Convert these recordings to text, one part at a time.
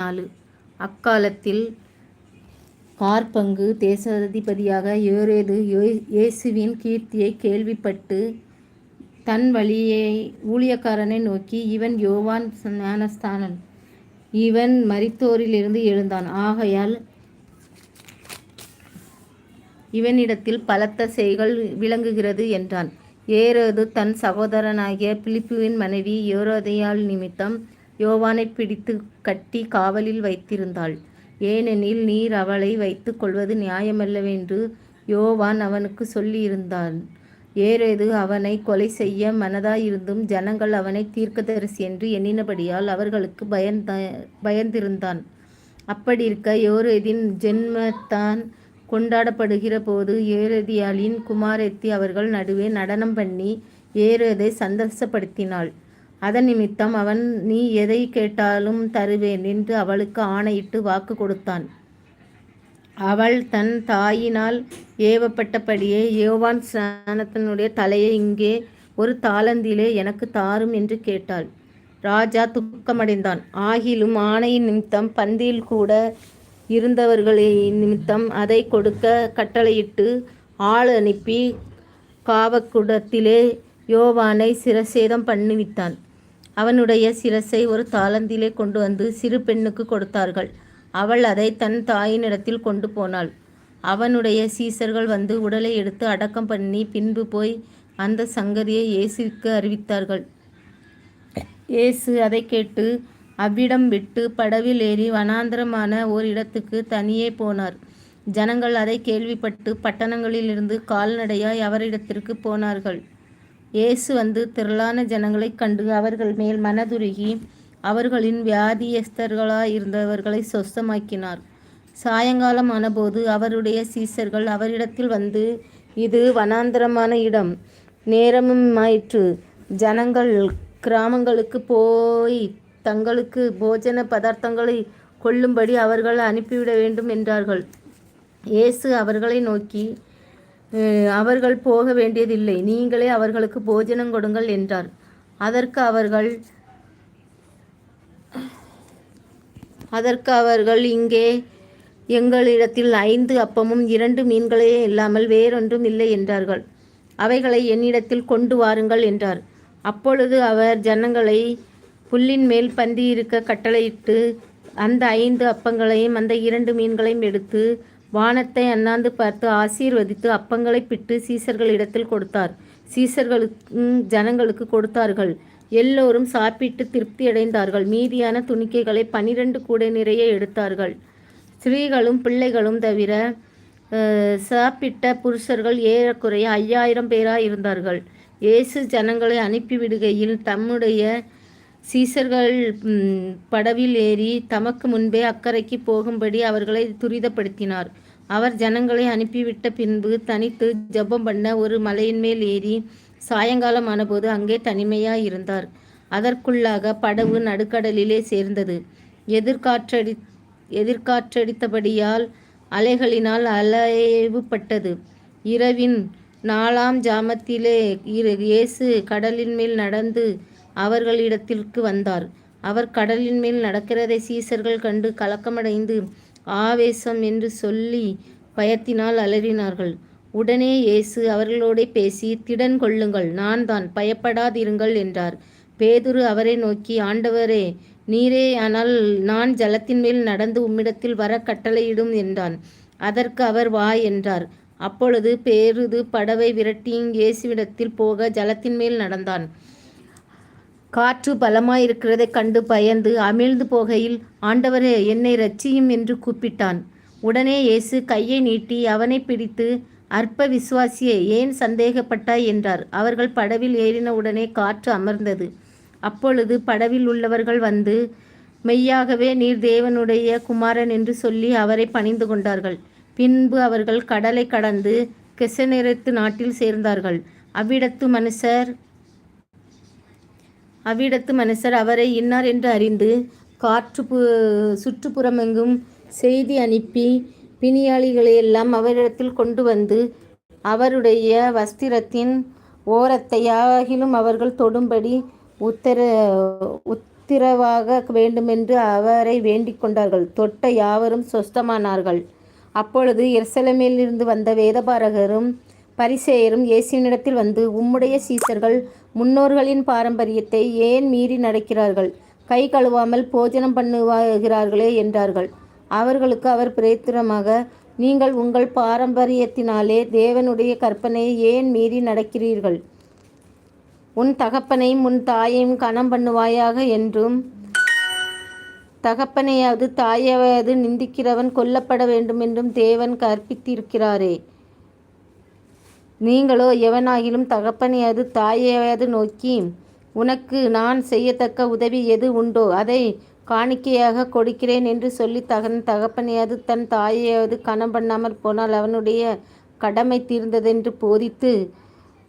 நாலு. அக்காலத்தில் கார்பங்கு தேசாதிபதியாக ஏறேது. இயேசுவின் கீர்த்தியை கேள்விப்பட்டு தன் வழியை ஊழியக்காரனை நோக்கி இவன் யோவான் ஞானஸ்தானன். இவன் மரித்தோரிலிருந்து எழுந்தான். ஆகையால் இவனிடத்தில் பலத்த செய்கள் விளங்குகிறது என்றான். ஏரோது தன் சகோதரனாகிய பிலிப்புவின் மனைவி ஏரோதையால் நிமித்தம் யோவானை பிடித்து கட்டி காவலில் வைத்திருந்தாள். ஏனெனில் நீர் அவளை வைத்து கொள்வது நியாயமல்லவென்று யோவான் அவனுக்கு சொல்லியிருந்தான். ஏரோது அவனை கொலை செய்ய மனதாயிருந்தும் ஜனங்கள் அவனை தீர்க்கதரிசி என்று எண்ணினபடியால் அவர்களுக்கு பயந்த பயந்திருந்தான். அப்படியிருக்க யோரேதின் ஜென்மத்தான் கொண்டாடப்படுகிற போது ஏரதியாளின் குமாரத்தி அவர்கள் நடுவே நடனம் பண்ணி ஏரோதை சந்தோஷப்படுத்தினாள். அதன் நிமித்தம் அவன் நீ எதை கேட்டாலும் தருவேன் என்று அவளுக்கு ஆணையிட்டு வாக்கு கொடுத்தான். அவள் தன் தாயினால் ஏவப்பட்டபடியே யோவான் ஸ்நானத்தினுடைய தலையை இங்கே ஒரு தாளந்திலே எனக்கு தாரும் என்று கேட்டாள். ராஜா துக்கமடைந்தான். ஆகிலும் ஆணையின் நிமித்தம் பந்தியில் கூட இருந்தவர்களின் நிமித்தம் அதை கொடுக்க கட்டளையிட்டு ஆள் அனுப்பி காவக்குடத்திலே யோவானை சிரசேதம் பண்ணிவிட்டான். அவனுடைய சிரசை ஒரு தாளந்திலே கொண்டு வந்து சிறு பெண்ணுக்கு கொடுத்தார்கள். அவள் அதை தன் தாயினிடத்தில் கொண்டு போனாள். அவனுடைய சீசர்கள் வந்து உடலை எடுத்து அடக்கம் பண்ணி பின்பு போய் அந்த சங்கதியை இயேசுவுக்கு அறிவித்தார்கள். இயேசு அதை கேட்டு அவ்விடம் விட்டு படவில் ஏறி வனாந்திரமான ஓர் இடத்துக்கு தனியே போனார். ஜனங்கள் அதை கேள்விப்பட்டு பட்டணங்களிலிருந்து கால்நடையாய் அவரிடத்திற்கு போனார்கள். இயேசு வந்து திரளான ஜனங்களைக் கண்டு அவர்கள் மேல் மனதுருகி அவர்களின் வியாதியஸ்தர்களாயிருந்தவர்களை சொஸ்தமாக்கினார். சாயங்காலம் ஆனபோது அவருடைய சீசர்கள் அவரிடத்தில் வந்து இது வனாந்தரமான இடம். நேரமும் ஆயிற்று ஜனங்கள் கிராமங்களுக்கு போய் தங்களுக்கு போஜன பதார்த்தங்களை கொள்ளும்படி அவர்கள் அனுப்பிவிட வேண்டும் என்றார்கள். இயேசு அவர்களை நோக்கி அவர்கள் போக வேண்டியதில்லை. நீங்களே அவர்களுக்கு போஜனம் கொடுங்கள் என்றார். அதற்கு அவர்கள் அதற்கு அவர்கள் இங்கே எங்களிடத்தில் ஐந்து அப்பமும் இரண்டு மீன்களே இல்லாமல் வேறொன்றும் இல்லை என்றார்கள். அவைகளை என்னிடத்தில் கொண்டு வாருங்கள் என்றார். அப்பொழுது அவர் ஜனங்களை புல்லின் மேல் பந்தியிருக்க கட்டளையிட்டு அந்த ஐந்து அப்பங்களையும் அந்த இரண்டு மீன்களையும் எடுத்து வானத்தை அண்ணாந்து பார்த்து ஆசீர்வதித்து அப்பங்களை பிட்டு சீசர்களிடத்தில் கொடுத்தார். சீசர்களுக்கு ஜனங்களுக்கு கொடுத்தார்கள். எல்லோரும் சாப்பிட்டு திருப்தி அடைந்தார்கள். மீதியான துணிக்கைகளை பனிரெண்டு கூடை நிறைய எடுத்தார்கள். ஸ்திரீகளும் பிள்ளைகளும் தவிர சாப்பிட்ட புருஷர்கள் ஏறக்குறைய ஐயாயிரம் பேராக இருந்தார்கள். இயேசு ஜனங்களை அனுப்பிவிடுகையில் தம்முடைய சீசர்கள் படவில் ஏறி தமக்கு முன்பே அக்கறைக்கு போகும்படி அவர்களை துரிதப்படுத்தினார். அவர் ஜனங்களை அனுப்பிவிட்ட பின்பு தனித்து ஜபம் பண்ண ஒரு மலையின் மேல் ஏறி சாயங்காலம் ஆனபோது அங்கே தனிமையாய் இருந்தார் அதற்குள்ளாக படவு நடுக்கடலிலே சேர்ந்தது. எதிர்காற்றடி எதிர்காற்றடித்தபடியால் அலைகளினால் அலைவுபட்டது இரவின் நாலாம் ஜாமத்திலே இயேசு கடலின் மேல் நடந்து அவர்களிடத்திற்கு வந்தார். அவர் கடலின் மேல் நடக்கிறதை சீசர்கள் கண்டு கலக்கமடைந்து ஆவேசம் என்று சொல்லி பயத்தினால் அலறினார்கள். உடனே இயேசு அவர்களோடே பேசி திடன் கொள்ளுங்கள் நான் தான் பயப்படாதிருங்கள் என்றார். பேதுரு அவரை நோக்கி ஆண்டவரே நீரே ஆனால் நான் ஜலத்தின் மேல் நடந்து உம்மிடத்தில் வர கட்டளையிடும் என்றான். அதற்கு அவர் வா என்றார். அப்பொழுது பேருது படவை விரட்டியும் இயேசுவிடத்தில் போக ஜலத்தின் மேல் நடந்தான். காற்று பலமாயிருக்கிறதை கண்டு பயந்து அமிழ்ந்து போகையில் ஆண்டவரே என்னை ரட்சியும் என்று கூப்பிட்டான். உடனே இயேசு கையை நீட்டி அவனை பிடித்து அற்ப விசுவாசியே ஏன் சந்தேகப்பட்டாய்? என்றார். அவர்கள் படவில் ஏறின உடனே காற்று அமர்ந்தது. அப்பொழுது படவில் உள்ளவர்கள் வந்து மெய்யாகவே நீர் தேவனுடைய குமாரன் என்று சொல்லி அவரை பணிந்து கொண்டார்கள். பின்பு அவர்கள் கடலை கடந்து கெசநேரத்து நாட்டில் சேர்ந்தார்கள். அவ்விடத்து மனுஷர் அவ்விடத்து மனுஷர் அவரை இன்னார் என்று அறிந்து காற்று பு சுற்றுப்புறமெங்கும் செய்தி அனுப்பி பிணியாளிகளையெல்லாம் அவரிடத்தில் கொண்டு வந்து அவருடைய வஸ்திரத்தின் ஓரத்தை யாகிலும் அவர்கள் தொடும்படி உத்தர உத்தரவாக உத்திரவாக வேண்டுமென்று அவரை வேண்டிக் கொண்டார்கள். தொட்ட யாவரும் சொஸ்தமானார்கள். அப்பொழுது எருசலேமிலிருந்து வந்த வேதபாரகரும் பரிசேயரும் இயேசுவினிடத்தில் வந்து உம்முடைய சீசர்கள் முன்னோர்களின் பாரம்பரியத்தை ஏன் மீறி நடக்கிறார்கள்? கை கழுவாமல் போஜனம் பண்ணுவாகிறார்களே என்றார்கள். அவர்களுக்கு அவர் பிரேத்திரமாக நீங்கள் உங்கள் பாரம்பரியத்தினாலே தேவனுடைய கற்பனையை ஏன் மீறி நடக்கிறீர்கள்? உன் தகப்பனையும் உன் தாயையும் கணம் பண்ணுவாயாக என்றும் தகப்பனையாவது தாயாவது நிந்திக்கிறவன் கொல்லப்பட வேண்டும் என்றும் தேவன் கற்பித்திருக்கிறாரே. நீங்களோ எவனாகிலும் தகப்பனையாது தாயையாவது நோக்கி உனக்கு நான் செய்யத்தக்க உதவி எது உண்டோ அதை காணிக்கையாக கொடுக்கிறேன் என்று சொல்லி தகன் தகப்பனையாவது தன் தாயையாவது கணம் பண்ணாமற் போனால் அவனுடைய கடமை தீர்ந்ததென்று போதித்து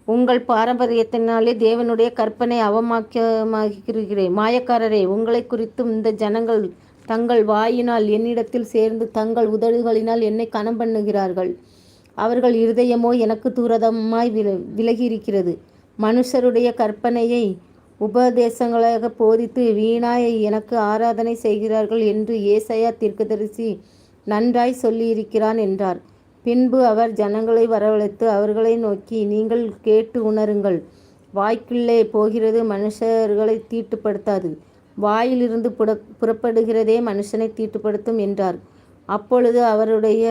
உங்கள் பாரம்பரியத்தினாலே தேவனுடைய கற்பனை அவமாக்கமாகிறேன் மாயக்காரரே உங்களை குறித்தும் இந்த ஜனங்கள் தங்கள் வாயினால் என்னிடத்தில் சேர்ந்து தங்கள் உதடுகளினால் என்னை கணம் பண்ணுகிறார்கள். அவர்கள் இருதயமோ எனக்கு தூரதமாய் வில விலகியிருக்கிறது. மனுஷருடைய கற்பனையை உபதேசங்களாக போதித்து வீணாய் எனக்கு ஆராதனை செய்கிறார்கள் என்று ஏசையா தீர்க்கதரிசி நன்றாய் சொல்லியிருக்கிறான் என்றார். பின்பு அவர் ஜனங்களை வரவழைத்து அவர்களை நோக்கி நீங்கள் கேட்டு உணருங்கள். வாய்க்குள்ளே போகிறது மனுஷர்களை தீட்டுப்படுத்தாது. வாயிலிருந்து புட புறப்படுகிறதே மனுஷனை தீட்டுப்படுத்தும் என்றார். அப்பொழுது அவருடைய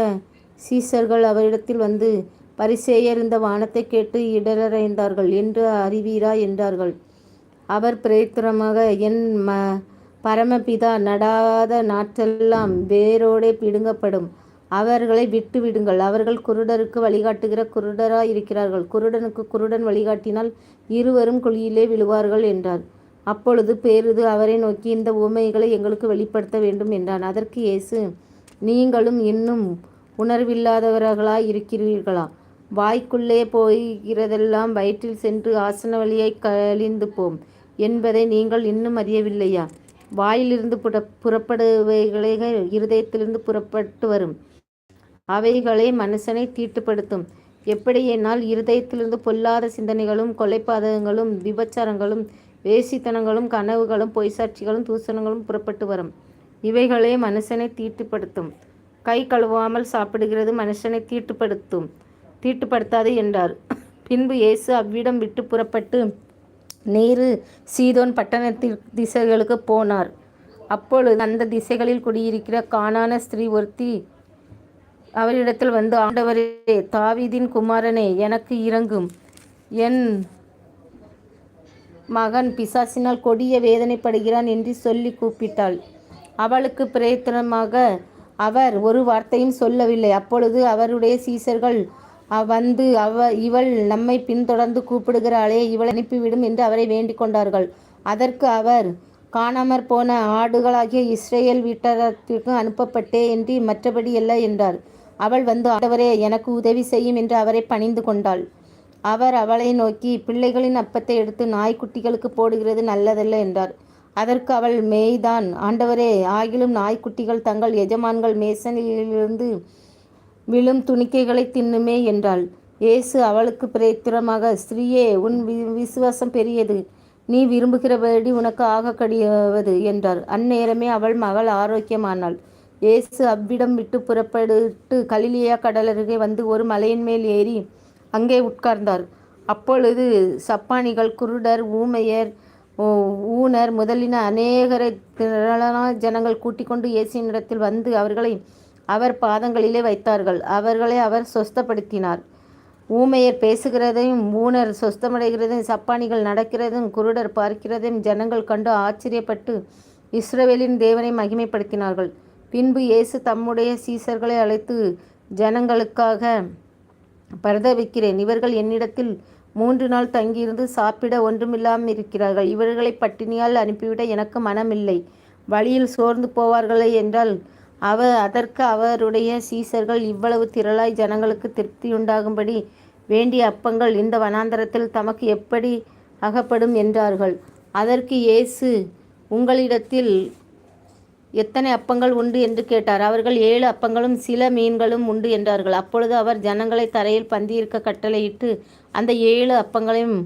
சீசர்கள் அவரிடத்தில் வந்து பரிசேயர் இந்த வானத்தை கேட்டு இடரறைந்தார்கள் என்று அறிவீரா என்றார்கள். அவர் பிரேத்திரமாக என் ம பரமபிதா நடாத நாற்றெல்லாம் வேரோடே பிடுங்கப்படும். அவர்களை விட்டு விடுங்கள். அவர்கள் குருடருக்கு வழிகாட்டுகிற குருடராக இருக்கிறார்கள். குருடனுக்கு குருடன் வழிகாட்டினால் இருவரும் குழியிலே விழுவார்கள் என்றார். அப்பொழுது பேருது அவரை நோக்கி இந்த உவமைகளை எங்களுக்கு வெளிப்படுத்த வேண்டும் என்றான். அதற்கு இயேசு நீங்களும் இன்னும் உணர்வில்லாதவர்களாய் இருக்கிறீர்களா? வாய்க்குள்ளே போகிறதெல்லாம் வயிற்றில் சென்று ஆசன வழியை கழிந்து போம் என்பதை நீங்கள் இன்னும் அறியவில்லையா? வாயிலிருந்து புற புறப்படுவைகளே இருதயத்திலிருந்து புறப்பட்டு வரும். அவைகளே மனுஷனை தீட்டுப்படுத்தும். எப்படி என்னால் இருதயத்திலிருந்து பொல்லாத சிந்தனைகளும் கொலைப்பாதகங்களும் விபச்சாரங்களும் வேசித்தனங்களும் கனவுகளும் பொய்சாட்சிகளும் தூசணங்களும் புறப்பட்டு வரும். இவைகளே மனுஷனை தீட்டுப்படுத்தும். கை கழுவாமல் சாப்பிடுகிறது மனுஷனை தீட்டுப்படுத்தும். தீட்டுப்படுத்தாது என்றார். பின்பு இயேசு அவ்விடம் விட்டு புறப்பட்டு நேரு சீதோன் பட்டணத்தில் திசைகளுக்கு போனார். அப்பொழுது அந்த திசைகளில் குடியிருக்கிற காணான ஸ்திரீ ஒருத்தி அவரிடத்தில் வந்து ஆண்டவரே தாவிதின் குமாரனே எனக்கு இறங்கும் என் மகன் பிசாசினால் கொடிய வேதனைப்படுகிறான் என்று சொல்லி கூப்பிட்டாள். அவளுக்கு பிரயத்தனமாக அவர் ஒரு வார்த்தையும் சொல்லவில்லை. அப்பொழுது அவருடைய சீசர்கள் வந்து அவ இவள் நம்மை பின்தொடர்ந்து கூப்பிடுகிறாளே இவளை அனுப்பிவிடும் என்று அவரை வேண்டிக் கொண்டார்கள். அதற்கு அவர் காணாமற் போன ஆடுகளாகிய இஸ்ரேல் வீட்டத்திற்கு அனுப்பப்பட்டே என்று மற்றபடி அல்ல என்றார். அவள் வந்து ஆண்டவரே எனக்கு உதவி செய்யும் என்று அவரை பணிந்து கொண்டாள். அவர் அவளை நோக்கி பிள்ளைகளின் அப்பத்தை எடுத்து நாய்க்குட்டிகளுக்கு போடுகிறது நல்லதல்ல என்றார். அதற்கு அவள் மேய்தான். ஆண்டவரே ஆகிலும் நாய்க்குட்டிகள் தங்கள் எஜமான்கள் மேசனிலிருந்து விழும் துணிக்கைகளை தின்னுமே என்றாள். இயேசு அவளுக்கு பிரேத்திரமாக ஸ்திரீயே உன் வி விசுவாசம் பெரியது. நீ விரும்புகிறபடி உனக்கு ஆக கடியவது என்றார். அந்நேரமே அவள் மகள் ஆரோக்கியமானாள். இயேசு அவ்விடம் விட்டு புறப்பட்டு கலிலியா கடலருகே வந்து ஒரு மலையின் மேல் ஏறி அங்கே உட்கார்ந்தார். அப்பொழுது சப்பானிகள் குருடர் ஊமையர் ஊனர் முதலின அநேகரை திரளான ஜனங்கள் கூட்டிக் கொண்டு இயேசுவினிடத்தில் வந்து அவர்களை அவர் பாதங்களிலே வைத்தார்கள். அவர்களை அவர் சொஸ்தப்படுத்தினார். ஊமையர் பேசுகிறதையும் ஊனர் சொஸ்தமடைகிறதையும் சப்பானிகள் நடக்கிறதும் குருடர் பார்க்கிறதையும் ஜனங்கள் கண்டு ஆச்சரியப்பட்டு இஸ்ரவேலின் தேவனை மகிமைப்படுத்தினார்கள். பின்பு இயேசு தம்முடைய சீசர்களை அழைத்து ஜனங்களுக்காக பரதவிக்கிறேன். இவர்கள் என்னிடத்தில் மூன்று நாள் தங்கியிருந்து சாப்பிட ஒன்றுமில்லாமல் இருக்கிறார்கள் இவர்களை பட்டினியால் அனுப்பிவிட எனக்கு மனமில்லை. வழியில் சோர்ந்து போவார்களே என்றால் அவர் அதற்கு அவருடைய சீசர்கள் இவ்வளவு திரளாய் ஜனங்களுக்கு திருப்தியுண்டாகும்படி வேண்டிய அப்பங்கள் இந்த வனாந்தரத்தில் தமக்கு எப்படி அகப்படும் என்றார்கள். அதற்கு இயேசு உங்களிடத்தில் எத்தனை அப்பங்கள் உண்டு என்று கேட்டார். அவர்கள் ஏழு அப்பங்களும் சில மீன்களும் உண்டு என்றார்கள். அப்பொழுது அவர் ஜனங்களை தரையில் பந்தியிருக்க கட்டளையிட்டு அந்த ஏழு அப்பங்களையும்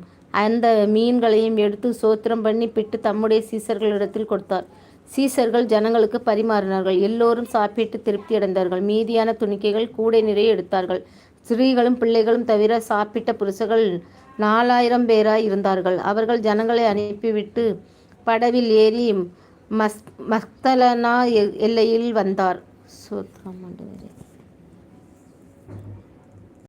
அந்த மீன்களையும் எடுத்து சோத்திரம் பண்ணி பிட்டு தம்முடைய சீசர்களிடத்தில் கொடுத்தார். சீசர்கள் ஜனங்களுக்கு பரிமாறினார்கள். எல்லோரும் சாப்பிட்டு திருப்தி அடைந்தார்கள். மீதியான துணிக்கைகள் கூடை நிறைய எடுத்தார்கள். ஸ்திரீகளும் பிள்ளைகளும் தவிர சாப்பிட்ட புருஷர்கள் நாலாயிரம் பேராய் இருந்தார்கள். அவர்கள் ஜனங்களை அனுப்பிவிட்டு படவில் ஏறி மஸ் மஸ்தலனா எல்லையில் வந்தார். சோத்ரா ஆண்டவரே